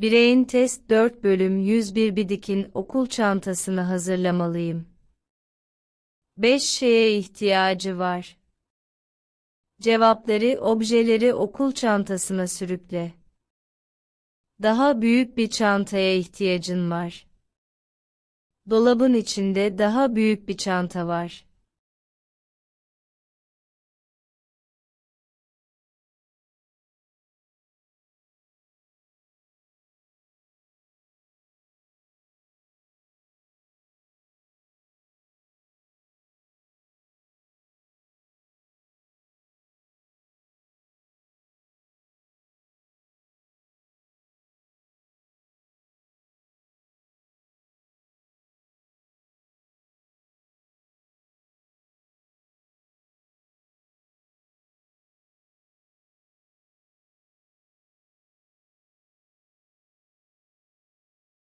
Bireyin test 4 bölüm 101 Bidik'in okul çantasını hazırlamalıyım. 5 şeye ihtiyacı var. Cevapları objeleri okul çantasına sürükle. Daha büyük bir çantaya ihtiyacın var. Dolabın içinde daha büyük bir çanta var.